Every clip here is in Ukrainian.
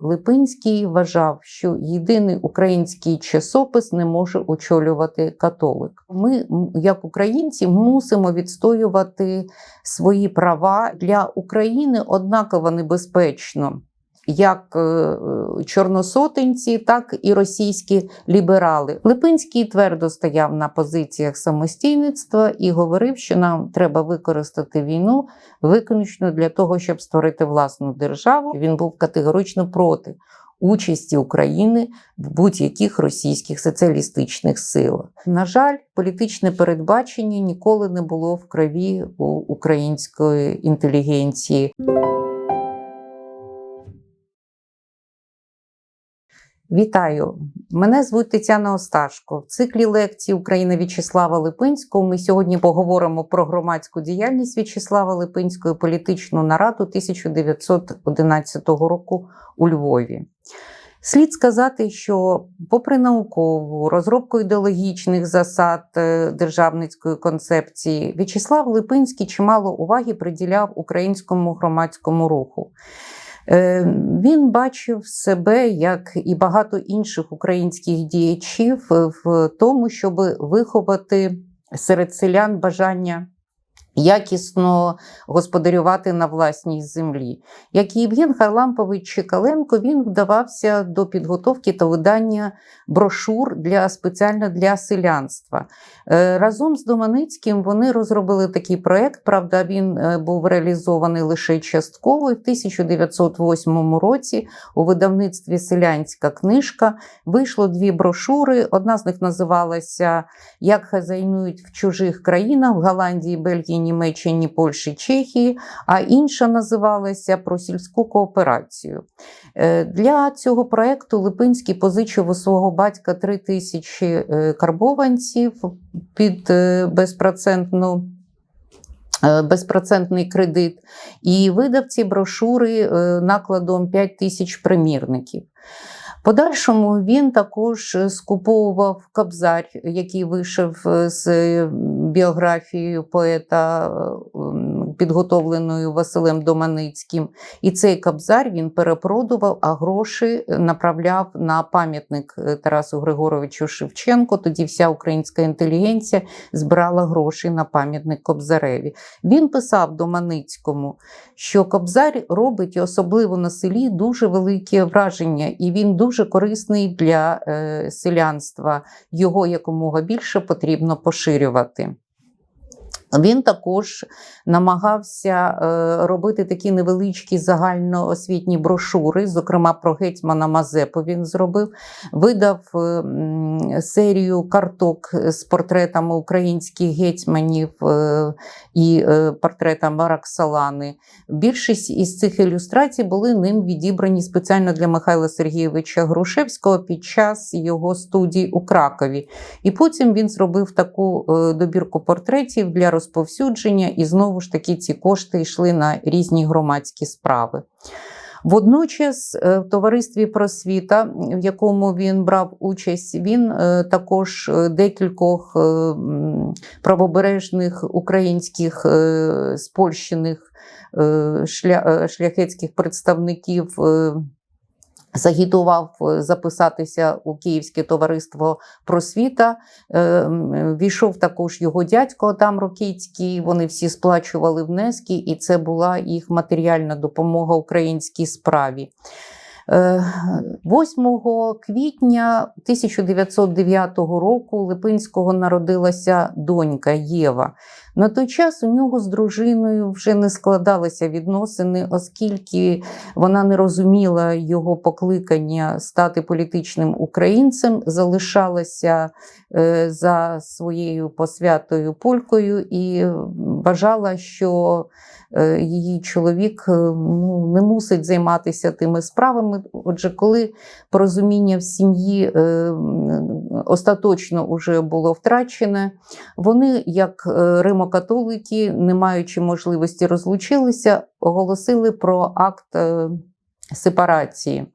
Липинський вважав, що єдиний український часопис не може очолювати католик. Ми, як українці, мусимо відстоювати свої права для України однаково небезпечно. Як е, чорносотенці, так і російські ліберали. Липинський твердо стояв на позиціях самостійництва і говорив, що нам треба використати війну виключно для того, щоб створити власну державу. Він був категорично проти участі України в будь-яких російських соціалістичних силах. На жаль, політичне передбачення ніколи не було в крові у української інтелігенції. Вітаю! Мене звуть Тетяна Осташко. В циклі лекцій Україна В'ячеслава Липинського ми сьогодні поговоримо про громадську діяльність В'ячеслава Липинського політичну нараду 1911 року у Львові. Слід сказати, що, попри наукову розробку ідеологічних засад е, державницької концепції, В'ячеслав Липинський чимало уваги приділяв українському громадському руху. Е, Він бачив себе, як і багато інших українських діячів, в тому, щоб виховати серед селян бажання якісно господарювати на власній землі. Як і Євген Харлампович Чекаленко, він вдавався до підготовки та видання брошур для спеціально для селянства. Е, Разом з Доманицьким вони розробили такий проект. Правда, він е, був реалізований лише частково. І в 1908 році у видавництві Селянська книжка вийшло дві брошури. Одна з них називалася Як хазяйнують в чужих країнах в Голландії, Бельгії, Німеччині, Польщі, Чехії, а інша називалася Про сільську кооперацію. Е, Для цього проекту Липинський позичив у свого батька 3 тисячі е, карбованців під е, безпроцентну. Безпроцентний кредит, і видав ці брошури накладом 5 тисяч примірників. Подальшому він також скуповував кабзар, який вийшов е, з біографією поета, е, підготовленою Василем Доманицьким. І цей кобзар він перепродував, а гроші направляв на пам'ятник е, Тарасу Григоровичу Шевченко. Тоді вся українська інтелігенція збирала гроші на пам'ятник Кобзареві. Він писав Доманицькому, що Кобзар робить, особливо на селі, дуже велике враження, і він дуже корисний для е, селянства. Його якомога більше потрібно поширювати. Він також намагався е, робити такі невеличкі загальноосвітні брошури, зокрема про гетьмана Мазепу він зробив, видав е, серію карток з портретами українських гетьманів е, і портретами Роксолани. Більшість із цих ілюстрацій були ним відібрані спеціально для Михайла Сергійовича Грушевського під час його студій у Кракові. І потім він зробив таку добірку портретів для розповсюдження, і знову ж таки ці кошти йшли на різні громадські справи. Водночас е, в товаристві просвіта, в якому він брав участь, він е, також е, декількох правобережних українських спольщених шля- шляхетських представників. Е, Загітував е, записатися у Київське товариство просвіта. Е, Війшов також його дядько Адам Рокіцький. Вони всі сплачували внески, і це була їх матеріальна допомога українській справі. Е, 8 квітня 1909 року Липинського народилася донька Єва. На той час у нього з дружиною вже не складалися відносини, оскільки вона не розуміла його покликання стати політичним українцем, залишалася е, за своєю посвятою полькою і вважала, що е, її чоловік е, ну, не мусить займатися тими справами. Отже, коли порозуміння в сім'ї остаточно вже було втрачене, вони, як е, римокатолики, не маючи можливості розлучилися, оголосили про акт е, сепарації.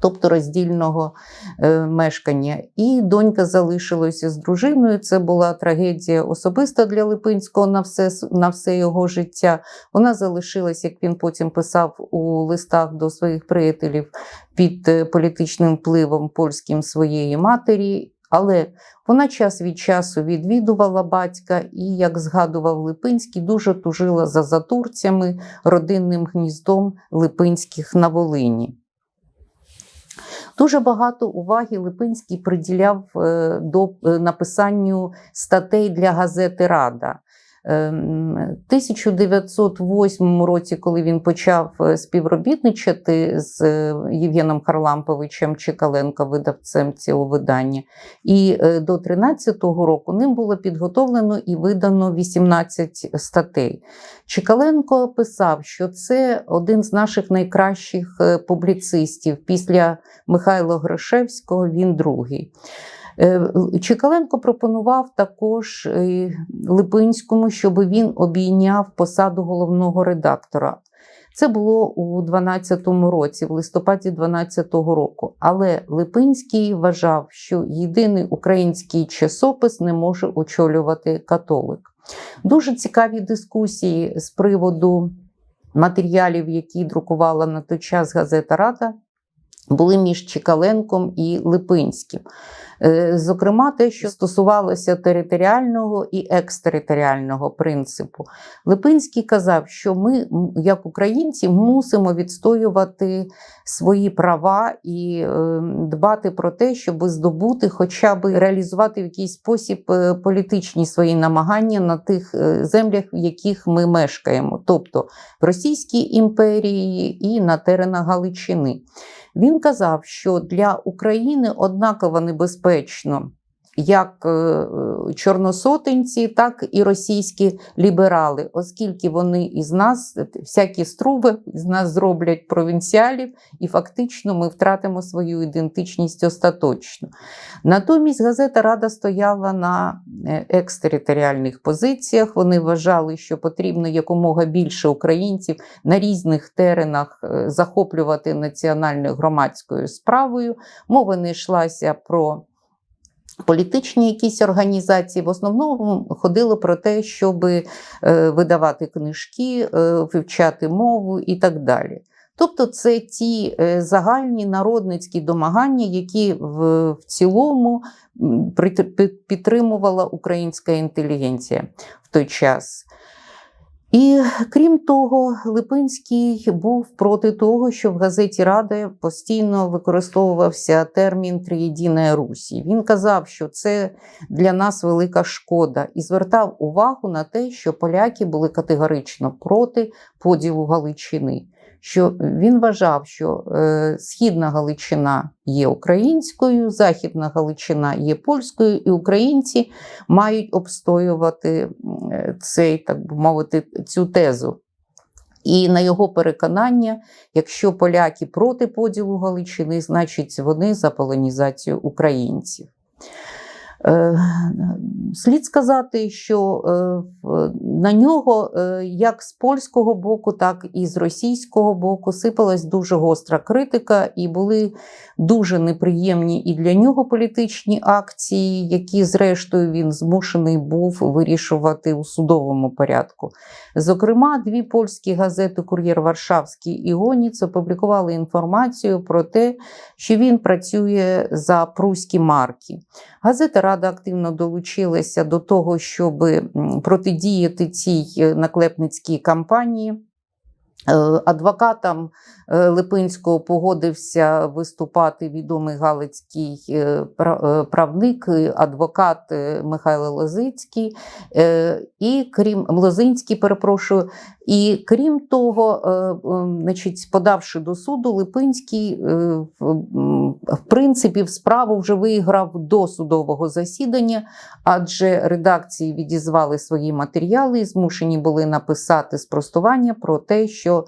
тобто роздільного е, мешкання. І донька залишилася з дружиною. Це була трагедія особиста для Липинського на все, на все його життя. Вона залишилась, як він потім писав у листах до своїх приятелів, під е, політичним впливом польським своєї матері. Але вона час від часу відвідувала батька і, як згадував Липинський, дуже тужила за затурцями, родинним гніздом Липинських на Волині. Дуже багато уваги Липинський приділяв е, до е, написанню статей для газети Рада. Ем, 1908 році, коли він почав е, співробітничати з е, Євгеном Харламповичем Чекаленко, видавцем цього видання, і е, до 13-го року ним було підготовлено і видано 18 статей. Чекаленко писав, що це один з наших найкращих публіцистів. Після Михайла Грошевського він другий. Чекаленко пропонував також Липинському, щоб він обійняв посаду головного редактора. Це було у 12-му році, в листопаді 12-го року. Але Липинський вважав, що єдиний український часопис не може очолювати католик. Дуже цікаві дискусії з приводу матеріалів, які друкувала на той час газета Рада, були між Чекаленком і Липинським. Е, зокрема, те, що стосувалося територіального і екстериторіального принципу. Липинський казав, що ми, як українці, мусимо відстоювати свої права і е, дбати про те, щоб здобути, хоча б реалізувати в якийсь спосіб е, політичні свої намагання на тих землях, в яких ми мешкаємо, тобто в Російській імперії і на теренах Галичини. Він казав, що для України однаково небезпечно як е, чорносотенці, так і російські ліберали, оскільки вони із нас, всякі струби з нас зроблять провінціалів, і фактично ми втратимо свою ідентичність остаточно. Натомість газета Рада стояла на е, екстериторіальних позиціях. Вони вважали, що потрібно якомога більше українців на різних теренах е, захоплювати національною громадською справою. Мова не йшлася про Політичні якісь організації в основному ходило про те, щоб е, видавати книжки, е, вивчати мову і так далі. Тобто це ті е, загальні народницькі домагання, які в, в цілому підтримувала українська інтелігенція в той час. І крім того, Липинський був проти того, що в газеті Рада постійно використовувався термін Триєдіна Русі. Він казав, що це для нас велика шкода, і звертав увагу на те, що поляки були категорично проти поділу Галичини що він вважав, що е, Східна Галичина є українською, Західна Галичина є польською, і українці мають обстоювати цей, так би мовити, цю тезу. І на його переконання, якщо поляки проти поділу Галичини, значить вони за полонізацію українців. Е, слід сказати, що е, на нього е, як з польського боку, так і з російського боку сипалась дуже гостра критика, і були дуже неприємні і для нього політичні акції, які, зрештою, він змушений був вирішувати у судовому порядку. Зокрема, дві польські газети Кур'єр Варшавський і Гоніц опублікували інформацію про те, що він працює за пруські марки. Газета Рада активно долучилася до того, щоб протидіяти цій е, наклепницькій кампанії. Е, адвокатам е, Липинського погодився виступати відомий Галицький правник, адвокат Михайло Лозицький, і крім Лозинський, перепрошую. І крім того, значить, подавши до суду, Липинський в принципі в справу вже виграв до судового засідання, адже редакції відізвали свої матеріали і змушені були написати спростування про те, що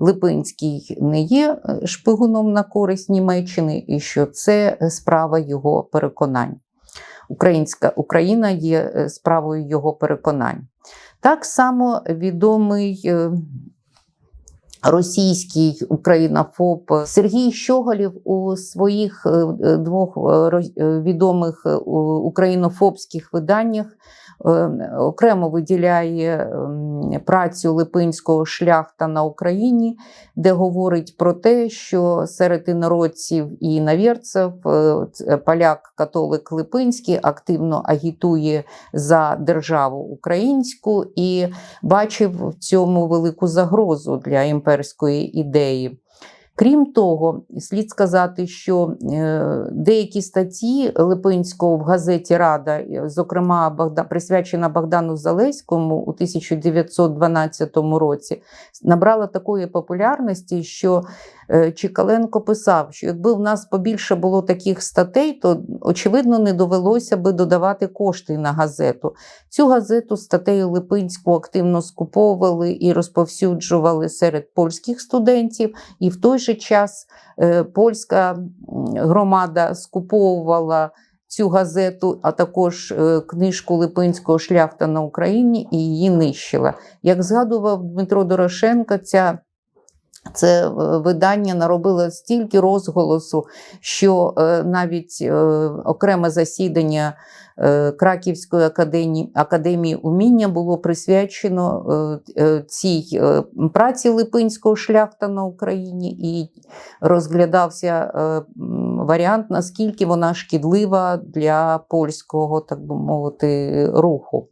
Липинський не є е, шпигуном на користь Німеччини, і що це справа його переконань. Українська Україна є е, справою його переконань. Так само відомий е, Російський українофоб. Сергій Щоголів у своїх е, е, двох е, відомих українофобських виданнях окремо виділяє працю Липинського шляхта на Україні, де говорить про те, що серед інородців і інавірців е, поляк католик Липинський активно агітує за державу українську і бачив в цьому велику загрозу для імперської ідеї. Крім того, слід сказати, що е, деякі статті Липинського в газеті Рада, е, зокрема присвячена Богдану Залеському у 1912 році, набрала такої популярності, що е, Чикаленко писав, що якби в нас побільше було таких статей, то очевидно не довелося би додавати кошти на газету. Цю газету статтею Липинську активно скуповували і розповсюджували серед польських студентів, і в той же час е, польська громада скуповувала. Цю газету, а також е, книжку Липинського шляхта на Україні і її нищила. Як згадував Дмитро Дорошенко, ця це е, видання наробило стільки розголосу, що е, навіть е, окреме засідання Краківської академії, академії уміння було присвячено цій праці Липинського шляхта на Україні, і розглядався варіант, наскільки вона шкідлива для польського, так би мовити, руху.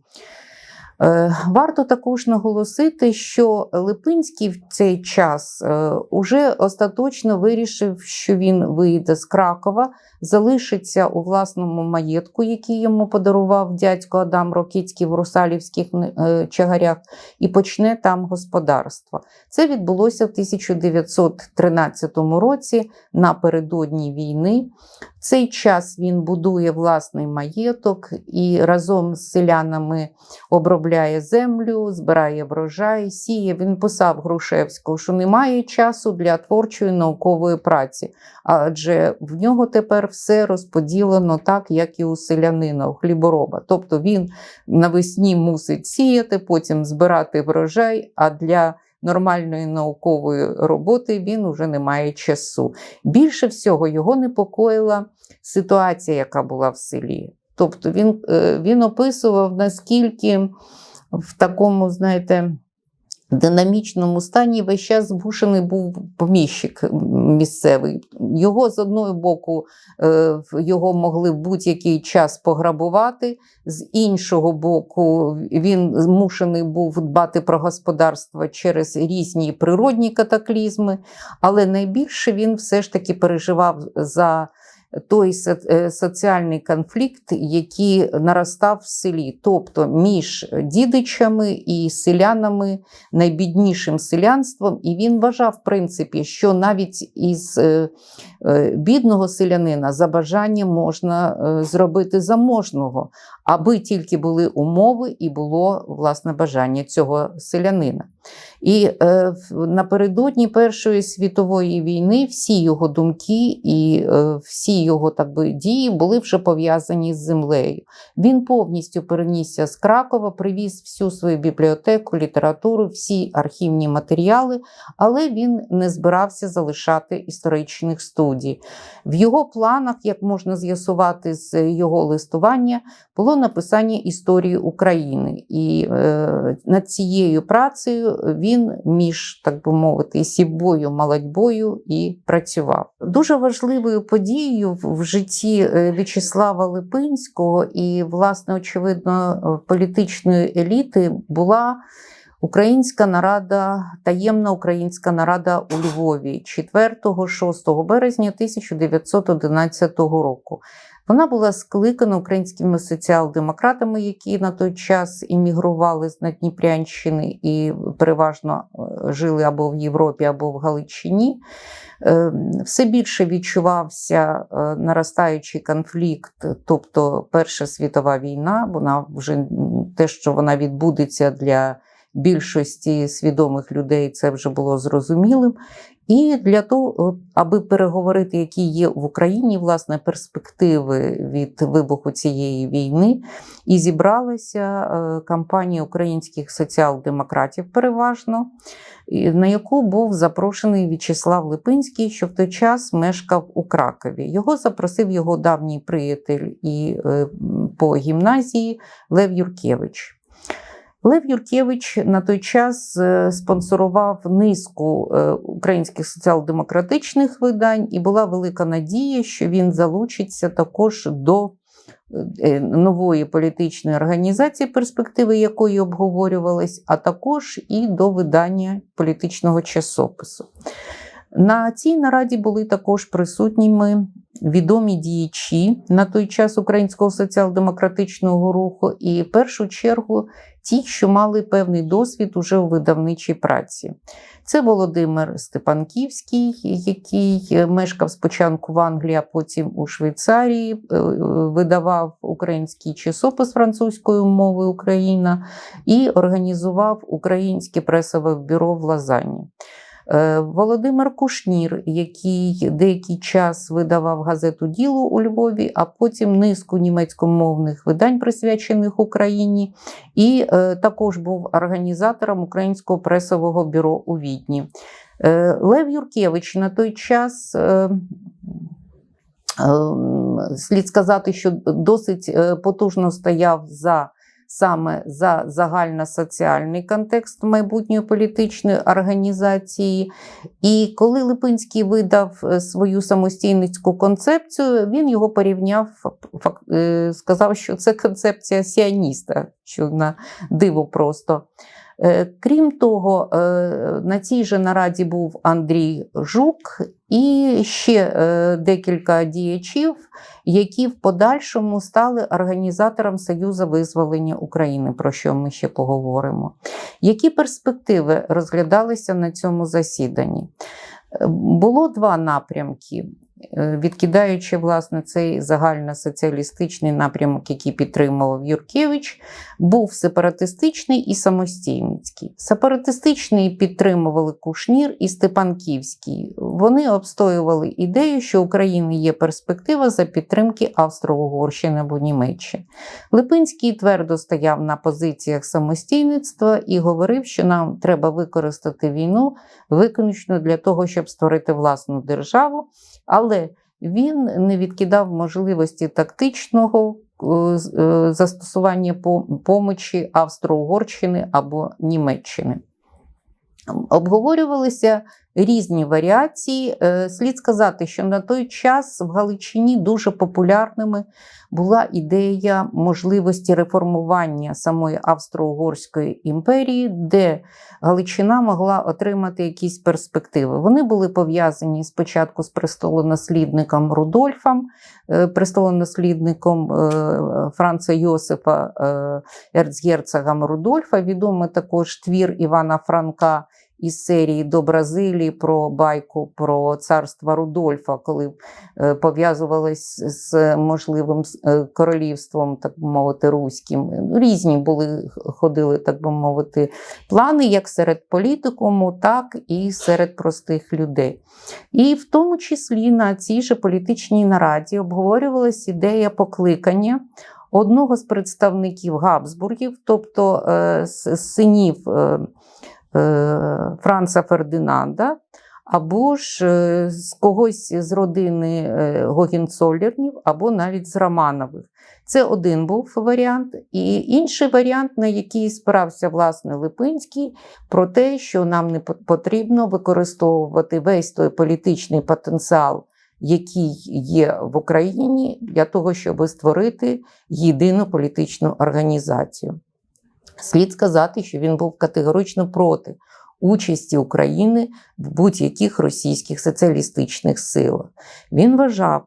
Е, Варто також наголосити, що Липинський в цей час е, уже остаточно вирішив, що він вийде з Кракова, залишиться у власному маєтку, який йому подарував дядько Адам Рокіцький в Русалівських е, чагарях, і почне там господарство. Це відбулося в 1913 році напередодні війни. В цей час він будує власний маєток і разом з селянами обробляє землю, збирає врожай, сіє. Він писав Грушевського, що немає часу для творчої наукової праці, адже в нього тепер все розподілено так, як і у селянина, у хлібороба. Тобто він навесні мусить сіяти, потім збирати врожай, а для нормальної наукової роботи він уже не має часу. Більше всього його непокоїла ситуація, яка була в селі. Тобто він, е, він описував, наскільки в такому, знаєте, динамічному стані весь час змушений був поміщик місцевий. Його з одного боку е, його могли в будь-який час пограбувати, з іншого боку, він змушений був дбати про господарство через різні природні катаклізми, але найбільше він все ж таки переживав за той е, соціальний конфлікт, який наростав в селі, тобто між дідичами і селянами, найбіднішим селянством. І він вважав, в принципі, що навіть із е, е, бідного селянина за бажанням можна зробити заможного, аби тільки були умови і було власне бажання цього селянина. І е, напередодні Першої світової війни всі його думки і е, всі його так би, дії були вже пов'язані з землею. Він повністю перенісся з Кракова, привіз всю свою бібліотеку, літературу, всі архівні матеріали, але він не збирався залишати історичних студій. В його планах, як можна з'ясувати з його листування, було написання історії України. І е, над цією працею він між, так би мовити, сівбою, молодьбою і працював. Дуже важливою подією в житті е, В'ячеслава Липинського і, власне, очевидно, політичної еліти була. Українська нарада, таємна українська нарада у Львові 4-6 березня 1911 року. Вона була скликана українськими соціал-демократами, які на той час іммігрували з Надніпрянщини і переважно е, жили або в Європі, або в Галичині. Е, Все більше відчувався е, наростаючий конфлікт, тобто Перша світова війна. Вона вже те, що вона відбудеться для більшості свідомих людей це вже було зрозумілим. І для того, аби переговорити, які є в Україні власне перспективи від вибуху цієї війни, і зібралася е, кампанія українських соціал-демократів, переважно, на яку був запрошений В'ячеслав Липинський, що в той час мешкав у Кракові. Його запросив його давній приятель і е, по гімназії Лев Юркевич. Лев Юркевич на той час е, спонсорував низку е, українських соціал-демократичних видань, і була велика надія, що він залучиться також до е, нової політичної організації, перспективи якої обговорювались, а також і до видання політичного часопису. На цій нараді були також присутніми відомі діячі на той час українського соціал-демократичного руху, і в першу чергу ті, що мали певний досвід уже у видавничій праці. Це Володимир Степанківський, який мешкав спочатку в Англії, а потім у Швейцарії, е, видавав український часопис французькою мовою Україна і організував українське пресове бюро в Лазані. Е, Володимир Кушнір, який деякий час видавав газету Діло у Львові, а потім низку німецькомовних видань, присвячених Україні, і е, також був організатором Українського пресового бюро у Відні. Е, Лев Юркевич на той час. Слід сказати, що досить потужно стояв за саме за загальносоціальний контекст майбутньої політичної організації. І коли Липинський видав е, свою самостійницьку концепцію, він його порівняв, е, сказав, що це концепція сіаніста, що на диво просто. Е, крім того, е, на цій же нараді був Андрій Жук і ще е, декілька діячів, які в подальшому стали організатором Союзу визволення України, про що ми ще поговоримо. Які перспективи розглядалися на цьому засіданні? Було два напрямки. Е, відкидаючи власне цей загальносоціалістичний напрямок, який підтримував Юркевич, був сепаратистичний і самостійницький. Сепаратистичний підтримували Кушнір і Степанківський. Вони обстоювали ідею, що України є перспектива за підтримки Австро-Угорщини або Німеччини. Липинський твердо стояв на позиціях самостійництва і говорив, що нам треба використати війну виключно для того, щоб створити власну державу. Але він не відкидав можливості тактичного е, е, застосування помочі Австро-Угорщини або Німеччини. Обговорювалися різні варіації. Е, слід сказати, що на той час в Галичині дуже популярними була ідея можливості реформування самої Австро-Угорської імперії, де Галичина могла отримати якісь перспективи. Вони були пов'язані спочатку з престолонаслідником Рудольфом, е, престолонаслідником е, Франца Йосифа Ерцгерцогом Рудольфа. Відомий також твір Івана Франка із серії до Бразилії про байку про царство Рудольфа, коли е, пов'язувались з можливим е, королівством, так би мовити, руським. Різні були ходили, так би мовити, плани як серед політикуму, так і серед простих людей. І в тому числі на цій же політичній нараді обговорювалася ідея покликання. Одного з представників Габсбургів, тобто е, синів Франца Фердинанда, або ж е, з когось з родини е, Гогінцоллернів, або навіть з Романових. Це один був варіант. І інший варіант, на який спирався власне Липинський, про те, що нам не потрібно використовувати весь той політичний потенціал. Який є в Україні для того, щоб створити єдину політичну організацію. Слід сказати, що він був категорично проти участі України в будь-яких російських соціалістичних силах. Він вважав,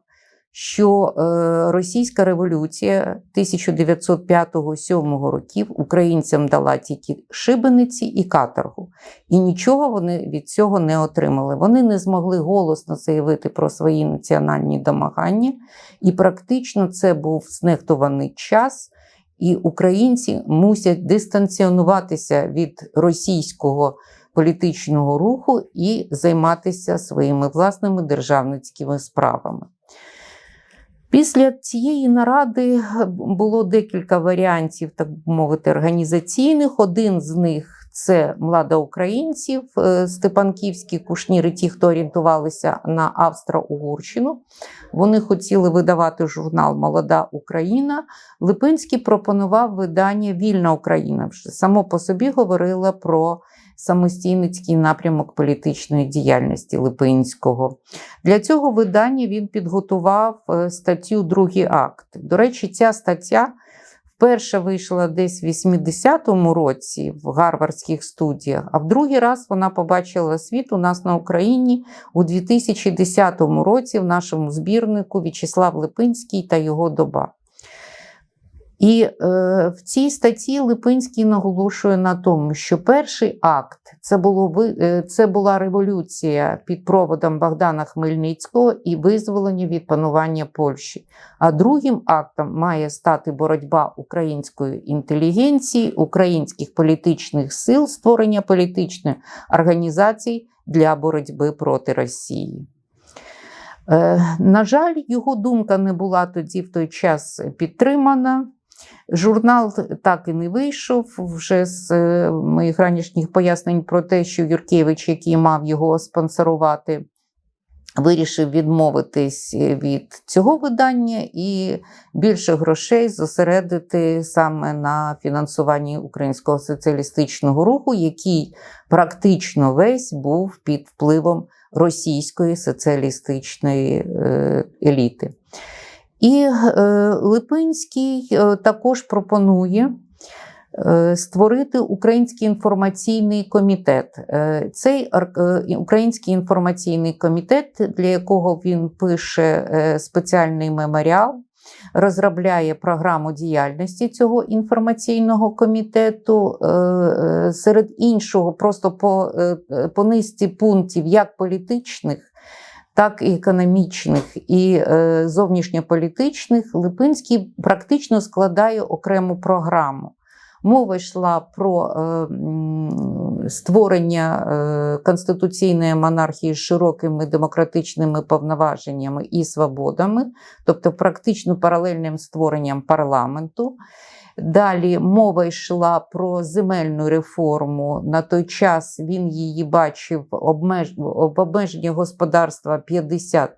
що е, російська революція 1905-1907 років українцям дала тільки шибениці і каторгу, і нічого вони від цього не отримали. Вони не змогли голосно заявити про свої національні домагання, і практично це був знехтуваний час і українці мусять дистанціонуватися від російського політичного руху і займатися своїми власними державницькими справами. Після цієї наради було декілька варіантів, так би мовити, організаційних. Один з них це млада українців, е, Степанківські кушніри, ті, хто орієнтувалися на Австро-Угорщину. Вони хотіли видавати журнал Молода Україна. Липинський пропонував видання Вільна Україна. Вже само по собі говорила про самостійницький напрямок політичної діяльності Липинського. Для цього видання він підготував е, статтю Другий акт. До речі, ця стаття. Перша вийшла десь в 80-му році в гарвардських студіях, а в другий раз вона побачила світ у нас на Україні у 2010 році в нашому збірнику В'ячеслав Липинський та його доба. І е, в цій статті Липинський наголошує на тому, що перший акт це було е, це була революція під проводом Богдана Хмельницького і визволення від панування Польщі. А другим актом має стати боротьба української інтелігенції, українських політичних сил, створення політичної організації для боротьби проти Росії. Е, на жаль, його думка не була тоді в той час підтримана. Журнал так і не вийшов вже з е, моїх ранішніх пояснень про те, що Юркевич, який мав його спонсорувати, вирішив відмовитись від цього видання і більше грошей зосередити саме на фінансуванні українського соціалістичного руху, який практично весь був під впливом російської соціалістичної е, еліти. І е, Липинський е, також пропонує е, створити Український інформаційний комітет. Цей Український інформаційний комітет, для якого він пише спеціальний меморіал. Розробляє програму діяльності цього інформаційного комітету серед іншого, просто по по низці пунктів, як політичних, так і економічних і е, зовнішньополітичних, Липинський практично складає окрему програму. Мова йшла про е, створення е, конституційної монархії з широкими демократичними повноваженнями і свободами, тобто практично паралельним створенням парламенту. Далі мова йшла про земельну реформу. На той час він її бачив обмеж... в обмеженні господарства 50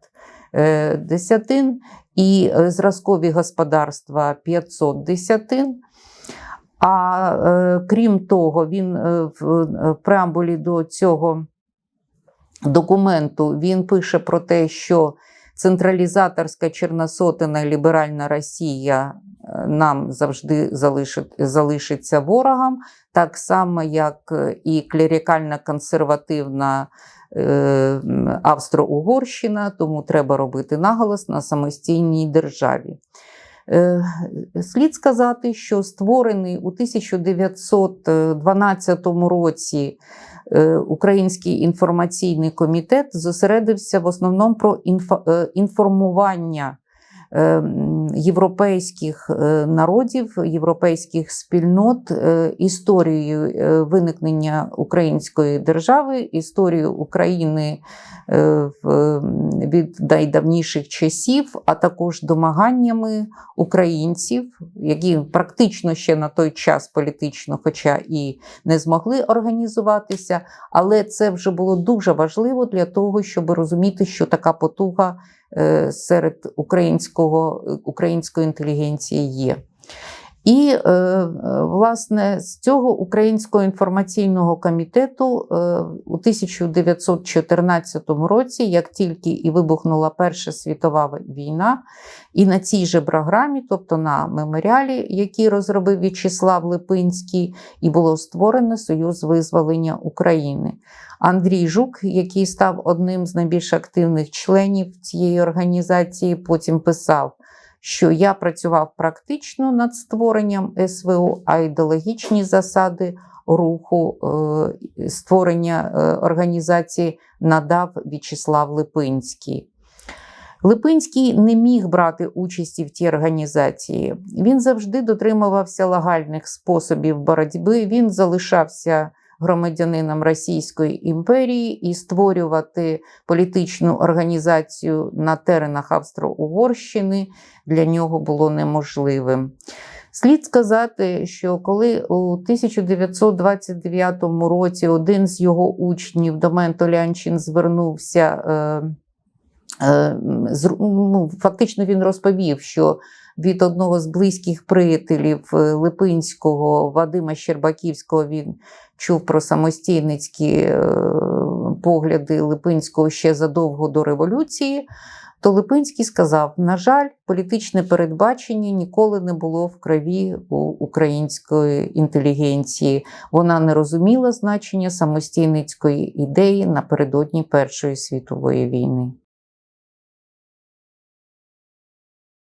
е, десятин і е, зразкові господарства 500 десятин. А е, крім того, він в преамбулі до цього документу він пише про те, що централізаторська Чорносотина ліберальна Росія нам завжди залишить, залишиться ворогом, так само, як і клерикальна консервативна е, Австро-Угорщина, тому треба робити наголос на самостійній державі. Е, слід сказати, що створений у 1912 році е, Український інформаційний комітет зосередився в основному про інформування Ем, європейських е, народів, європейських спільнот е, історією е, виникнення української держави, історію України від найдавніших часів, а також домаганнями українців, які практично ще на той час політично, хоча і не змогли організуватися, але це вже було дуже важливо для того, щоб розуміти, що така потуга. Е, серед українського, української інтелігенції є. І, е, власне, з цього українського інформаційного комітету е, у 1914 році, як тільки і вибухнула Перша світова війна, і на цій же програмі, тобто на меморіалі, який розробив В'ячеслав Липинський, і було створено Союз визволення України. Андрій Жук, який став одним з найбільш активних членів цієї організації, потім писав що я працював практично над створенням СВО, а ідеологічні засади руху е, створення е, організації надав В'ячеслав Липинський. Липинський не міг брати участі в тій організації. Він завжди дотримувався легальних способів боротьби. Він залишався громадянином Російської імперії і створювати політичну організацію на теренах Австро-Угорщини для нього було неможливим. Слід сказати, що коли у 1929 році один з його учнів Домен Толянчин звернувся, е, е, з- ну, фактично він розповів, що від одного з близьких приятелів е, Липинського Вадима Щербаківського він чув про самостійницькі е, погляди Липинського ще задовго до революції. То Липинський сказав: на жаль, політичне передбачення ніколи не було в крові у української інтелігенції. Вона не розуміла значення самостійницької ідеї напередодні Першої світової війни.